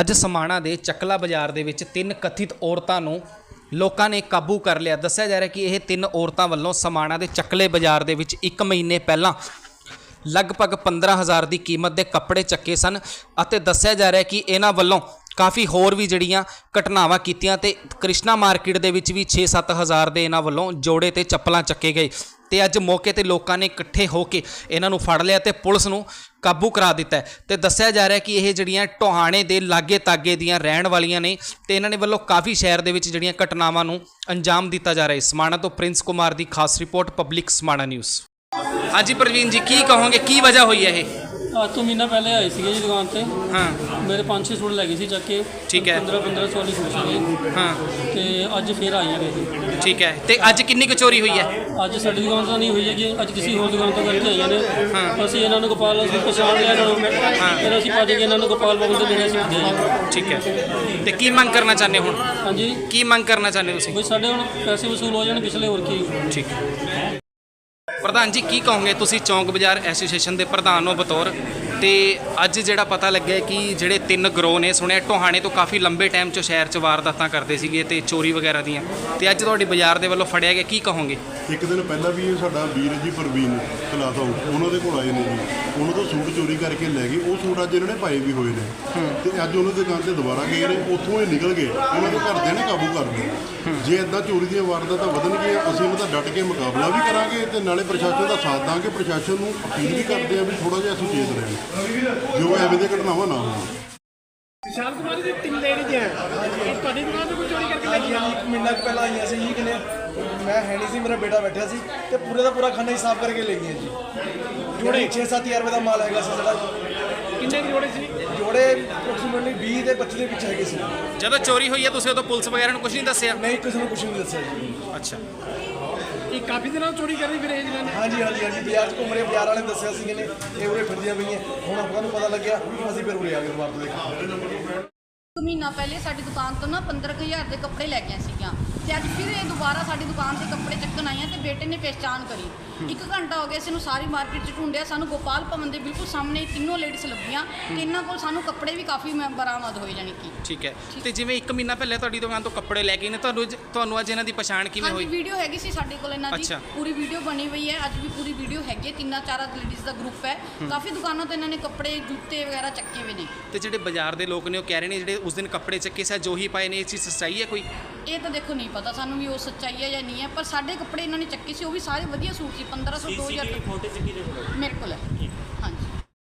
ਅੱਜ ਸਮਾਣਾ ਦੇ ਚੱਕਲਾ ਬਾਜ਼ਾਰ ਦੇ ਵਿੱਚ ਤਿੰਨ ਕਥਿਤ ਔਰਤਾਂ ਨੂੰ ਲੋਕਾਂ ਨੇ ਕਾਬੂ ਕਰ ਲਿਆ। ਦੱਸਿਆ ਜਾ ਰਿਹਾ ਕਿ ਇਹ ਤਿੰਨ ਔਰਤਾਂ ਵੱਲੋਂ ਸਮਾਣਾ ਦੇ ਚੱਕਲੇ ਬਾਜ਼ਾਰ ਦੇ ਵਿੱਚ 1 ਮਹੀਨੇ ਪਹਿਲਾਂ ਲਗਭਗ 15000 ਦੀ ਕੀਮਤ ਦੇ ਕੱਪੜੇ ਚੱਕੇ ਸਨ ਅਤੇ ਦੱਸਿਆ ਜਾ ਰਿਹਾ ਕਿ ਇਹਨਾਂ ਵੱਲੋਂ ਕਾਫੀ ਹੋਰ ਵੀ ਜਿਹੜੀਆਂ ਘਟਨਾਵਾਂ ਕੀਤੀਆਂ ਤੇ ਕ੍ਰਿਸ਼ਨਾ ਮਾਰਕੀਟ ਦੇ ਵਿੱਚ ਵੀ 6-7000 ਦੇ ਇਹਨਾਂ ਵੱਲੋਂ ਜੋੜੇ ਤੇ ਚੱਪਲਾਂ ਚੱਕੇ ਗਏ। ਤੇ ਅੱਜ ਮੌਕੇ ਤੇ ਲੋਕਾਂ ਨੇ ਇਕੱਠੇ ਹੋ ਕੇ ਇਹਨਾਂ ਨੂੰ ਫੜ ਲਿਆ ਤੇ ਪੁਲਿਸ ਨੂੰ ਕਾਬੂ ਕਰਾ ਦਿੱਤਾ ਹੈ। ਤੇ ਦੱਸਿਆ ਜਾ ਰਿਹਾ ਕਿ ਇਹ ਜਿਹੜੀਆਂ ਟੋਹਾਣੇ ਦੇ ਲਾਗੇ ਤਾਗੇ ਦੀਆਂ ਰਹਿਣ ਵਾਲੀਆਂ ਨੇ ਤੇ ਇਹਨਾਂ ਨੇ ਵੱਲੋਂ ਕਾਫੀ ਸ਼ਹਿਰ ਦੇ ਵਿੱਚ ਜਿਹੜੀਆਂ ਘਟਨਾਵਾਂ ਨੂੰ ਅੰਜਾਮ ਦਿੱਤਾ ਜਾ ਰਿਹਾ ਹੈ। ਸਮਾਣਾ ਤੋਂ ਪ੍ਰਿੰਸ ਕੁਮਾਰ ਦੀ ਖਾਸ ਰਿਪੋਰਟ, ਪਬਲਿਕ ਸਮਾਣਾ ਨਿਊਜ਼। ਹਾਂਜੀ ਪ੍ਰਵੀਨ ਜੀ, ਕੀ ਕਹੋਗੇ? ਕੀ ਵਜ੍ਹਾ ਹੋਈ ਹੈ ਇਹ? ਅੱਜ ਤੋਂ ਮਹੀਨਾ ਪਹਿਲੇ ਆਏ ਸੀਗੇ ਜੀ ਦੁਕਾਨ ਤੇ। ਹਾਂ। ਮੇਰੇ 5-6 ਸੂਟ ਲੈ ਗਏ ਸੀ ਚੱਕ ਕੇ। ਠੀਕ ਹੈ। 15-15 ਵਾਲੀ ਸੂਟ ਸੀਗੇ ਹਾਂ। ਤੇ ਅੱਜ ਫੇਰ ਆਈਆਂ ਨੇ ਠੀਕ ਹੈ। ਤੇ ਅੱਜ ਕਿੰਨੀ ਕੁ ਚੋਰੀ ਹੋਈ ਹੈ? ਅੱਜ ਸਾਡੀ ਦੁਕਾਨ ਤੋਂ ਨਹੀਂ ਹੋਈ ਹੈਗੀ। ਅੱਜ ਕਿਸੇ ਹੋਰ ਦੁਕਾਨ ਤੋਂ ਕਰਕੇ ਆਈਆਂ ਨੇ। ਅਸੀਂ ਇਹਨਾਂ ਨੂੰ ਗੋਪਾਲ ਅਸੀਂ ਪਛਾਣ ਲਿਆ ਇਹਨਾਂ ਨੂੰ ਫਿਰ ਅਸੀਂ ਭੱਜ ਕੇ ਇਹਨਾਂ ਨੂੰ ਗੋਪਾਲ ਬਾਬੂ ਦੇ ਅਸੀਂ ਭੱਜੇ ਠੀਕ ਹੈ। ਤੇ ਕੀ ਮੰਗ ਕਰਨਾ ਚਾਹੁੰਦੇ ਹੋ ਹੁਣ? ਹਾਂਜੀ। ਕੀ ਮੰਗ ਕਰਨਾ ਚਾਹੁੰਦੇ ਹੋ ਤੁਸੀਂ? ਬਈ ਸਾਡੇ ਹੁਣ ਪੈਸੇ ਵਸੂਲ ਹੋ ਜਾਣ ਪਿਛਲੇ ਹੋਰ ਕੀ ਠੀਕ। ਪ੍ਰਧਾਨ ਜੀ ਕੀ ਕਹੋਗੇ ਤੁਸੀਂ ਚੌਂਕ ਬਾਜ਼ਾਰ ਐਸੋਸੀਏਸ਼ਨ ਦੇ ਪ੍ਰਧਾਨ ਹੋ ਬਤੌਰ? ਤੇ ਅੱਜ ਜਿਹੜਾ ਪਤਾ ਲੱਗਿਆ ਕਿ ਜਿਹੜੇ ਤਿੰਨ ਗਰੋਹ ਨੇ, ਸੁਣਿਆ ਟੋਹਾਣੇ ਤੋਂ ਕਾਫੀ ਲੰਬੇ ਟਾਈਮ 'ਚ ਸ਼ਹਿਰ 'ਚ ਵਾਰਦਾਤਾਂ ਕਰਦੇ ਸੀਗੇ ਤੇ ਚੋਰੀ ਵਗੈਰਾ ਦੀਆਂ। ਤੇ ਅੱਜ ਤੁਹਾਡੇ ਬਾਜ਼ਾਰ ਦੇ ਵੱਲੋਂ ਫੜਿਆ ਗਿਆ, ਕੀ ਕਹੋਗੇ? ਇੱਕ ਦਿਨ ਪਹਿਲਾਂ ਵੀ ਇਹ ਸਾਡਾ ਵੀਰ ਜੀ ਪ੍ਰਵੀਨ ਕਲਾਸਾ ਉਹਨਾਂ ਦੇ ਕੋਲ ਆਏ ਨੇ ਜੀ। ਉਹਨਾਂ ਤੋਂ ਸੂਟ ਚੋਰੀ ਕਰਕੇ ਲੈ ਗਏ, ਉਹ ਸੂਟ ਅੱਜ ਇਹਨਾਂ ਨੇ ਪਾਏ ਵੀ ਹੋਏ ਨੇ। ਤੇ ਅੱਜ ਉਹਨਾਂ ਦੇ ਦੁਕਾਨ ਤੇ ਦੁਬਾਰਾ ਗਏ ਨੇ, ਉੱਥੋਂ ਇਹ ਨਿਕਲ ਗਏ ਉਹਨਾਂ ਦੇ ਘਰਦਿਆਂ ਨੇ ਕਾਬੂ ਕਰ ਲਿਆ। ਜੇ ਇਦਾਂ ਚੋਰੀ ਦੀਆਂ ਵਾਰਦਾਤਾਂ ਵਧਣਗੀਆਂ, ਅਸੀਂ ਉਹਨਾਂ ਦਾ ਡਟ ਕੇ ਮੁਕਾਬਲਾ ਵੀ ਕਰਾਂਗੇ ਤੇ ਨਾਲੇ ਪ੍ਰਸ਼ਾਸਨ ਦਾ ਸਾਥ ਦਾਂਗੇ, ਪ੍ਰਸ਼ਾਸਨ ਨੂੰ ਅਪੀਲ ਵੀ ਕਰਦੇ ਆ ਵੀ ਥੋੜਾ ਜਿਹਾ ਸੁਚੇਤ ਰਹਿਣ। ਜੋ ਐਵੇਂ ਦੀਆਂ ਘਟਨਾਵਾਂ ਨਾ ਹੋਣ। ਵਿਸ਼ਾਲ ਕੁਮਾਰ ਦੀ ਤਿੰਨ ਲੇਡੀਜ਼ ਹੈ ਇਹ ਤੁਹਾਡੀ ਦੁਕਾਨ ਤੋਂ ਕੋਈ ਚੋਰੀ ਕਰਕੇ ਲੈ ਹਾਂਜੀ ਗਈ ਹਾਂਜੀ ਇੱਕ ਮਹੀਨਾ ਕੁ ਪਹਿਲਾਂ ਆਈਆਂ ਸੀ ਜੀ ਕਿਨੇ। ਮੈਂ ਹੈ ਨਹੀਂ ਸੀ ਮੇਰਾ ਬੇਟਾ ਬੈਠਿਆ ਸੀ ਤੇ ਪੂਰੇ ਦਾ ਪੂਰਾ ਖਾਨਾ ਹੀ ਸਾਫ਼ ਕਰਕੇ ਲੈ ਗਈਆਂ ਜੀ। ਜੋੜੇ 6-7000 ਰੁਪਏ ਦਾ ਮਾਲ ਹੈਗਾ ਸੀ ਸਾਡਾ। ਕਿੰਨੇ ਕੁ ਜੋੜੇ ਸੀ? ਜੋੜੇ ਅਪਰੋਕਸੀਮੇਟਲੀ 20 ਦੇ 25 ਦੇ ਵਿੱਚ ਹੈਗੇ ਸੀ। ਜਦੋਂ ਚੋਰੀ ਹੋਈ ਹੈ ਤੁਸੀਂ ਉਦੋਂ ਪੁਲਿਸ ਵਗੈਰਾ ਨੂੰ ਕੁਝ ਨਹੀਂ ਦੱਸਿਆ? ਨਹੀਂ ਕਿਸੇ ਨੂੰ ਕੁਝ ਨਹੀਂ ਦੱਸਿਆ ਜੀ। ਅੱਛਾ। ਇਹ ਕਾਫੀ ਦਿਨਾਂ ਤੋਂ ਚੋਰੀ ਕਰ ਰਹੀ ਫਿਰ ਇਹ ਨੇ ਹਾਂਜੀ ਹਾਂਜੀ ਹਾਂਜੀ। ਬਾਜ਼ਾਰ 'ਚ ਘੁੰਮ ਰਹੇ ਬਾਜ਼ਾਰ ਵਾਲੇ ਨੇ ਦੱਸਿਆ ਸੀ ਕਹਿੰਦੇ ਇਹ ਉਰੇ ਫਿਰਦੀਆਂ ਪਈਆਂ। ਹੁਣ ਆਪਾਂ ਨੂੰ ਪਤਾ ਲੱਗਿਆ ਅਸੀਂ ਫਿਰ ਉਰੇ ਆ ਗਏ ਦੁਬਾਰਾ ਤੋਂ ਮਹੀਨਾ ਪਹਿਲੇ ਸਾਡੀ ਦੁਕਾਨ ਤੋਂ ਨਾ 15000 ਦੇ ਕੱਪੜੇ ਲੈ ਗਈਆਂ ਸੀਗੀਆਂ। ਤੇ ਅੱਜ ਫਿਰ ਇਹ ਦੁਬਾਰਾ ਸਾਡੀ ਦੁਕਾਨ ਤੇ ਕੱਪੜੇ ਚੱਕਣ ਆਈਆਂ ਤੇ ਬੇਟੇ ਨੇ ਪਹਿਚਾਣ ਕਰੀ। ਇੱਕ ਘੰਟਾ ਹੋ ਗਿਆ ਸੀ ਇਹਨੂੰ ਸਾਰੀ ਮਾਰਕੀਟ 'ਚ ਢੂੰਡਿਆ। ਸਾਨੂੰ ਗੋਪਾਲ ਭਵਨ ਦੇ ਬਿਲਕੁਲ ਸਾਹਮਣੇ ਤਿੰਨੋਂ ਲੇਡੀਜ਼ ਲੱਭੀਆਂ ਤੇ ਇਹਨਾਂ ਕੋਲ ਸਾਨੂੰ ਕੱਪੜੇ ਵੀ ਕਾਫੀ ਬਰਾਮਦ ਹੋਏ ਜਾਣੀ ਕਿ। ਠੀਕ ਹੈ। ਤੇ ਜਿਵੇਂ 1 ਮਹੀਨਾ ਪਹਿਲੇ ਤੁਹਾਡੀ ਦੁਕਾਨ ਤੋਂ ਕੱਪੜੇ ਲੈ ਕੇ ਨੇ ਤੁਹਾਨੂੰ ਤੁਹਾਨੂੰ ਅੱਜ ਇਹਨਾਂ ਦੀ ਪਛਾਣ ਕਿਵੇਂ ਹਾਂਜੀ ਹੋਈ? ਵੀਡੀਓ ਹੈਗੀ ਸੀ ਸਾਡੇ ਕੋਲ ਇਹਨਾਂ ਦੀ। ਪੂਰੀ ਵੀਡੀਓ ਬਣੀ ਹੋਈ ਹੈ। ਅੱਜ ਵੀ ਪੂਰੀ ਵੀਡੀਓ ਹੈਗੀ ਹੈ। ਤਿੰਨਾਂ ਚਾਰਾਂ ਲੇਡੀਜ਼ ਦਾ ਗਰੁੱਪ ਹੈ। ਕਾਫੀ ਦੁਕਾਨਾਂ ਤੋਂ ਇਹਨਾਂ ਨੇ ਕੱਪੜੇ ਜੁੱਤੇ ਵਗੈਰਾ ਚੱਕੇ ਹੋਏ ਨੇ। ਤੇ ਜਿਹੜੇ ਬਾਜ਼ਾਰ ਦੇ ਲੋਕ ਨੇ ਉਹ ਕਹਿ ਰਹੇ ਨੇ ਜਿਹੜੇ ਉਸ ਦਿਨ ਕੱਪੜੇ ਚੱਕੇ ਸਾ ਜੋ ਹੀ ਪਾਏ ਨੇ ਇਹ ਚੀਜ਼ ਸੱਚਾਈ ਹੈ ਕੋਈ? ਇਹ ਤਾਂ ਦੇਖੋ ਨਹੀਂ ਪਤਾ ਸਾਨੂੰ ਵੀ ਉਹ ਸੱਚਾਈ ਹੈ ਜਾਂ ਨਹੀਂ ਹੈ ਪਰ ਸਾਡੇ ਕੱਪੜੇ ਇਹਨਾਂ ਨੇ ਚੱਕੇ ਸੀ ਉਹ ਵੀ ਸਾਰੇ ਵਧੀਆ ਸੂਟ ਸੀ 1500 2000 ਫੋਟੋ ਚੱਕੀ ਦੇ ਮੇਰੇ ਕੋਲ ਹੈ। ਹਾਂਜੀ।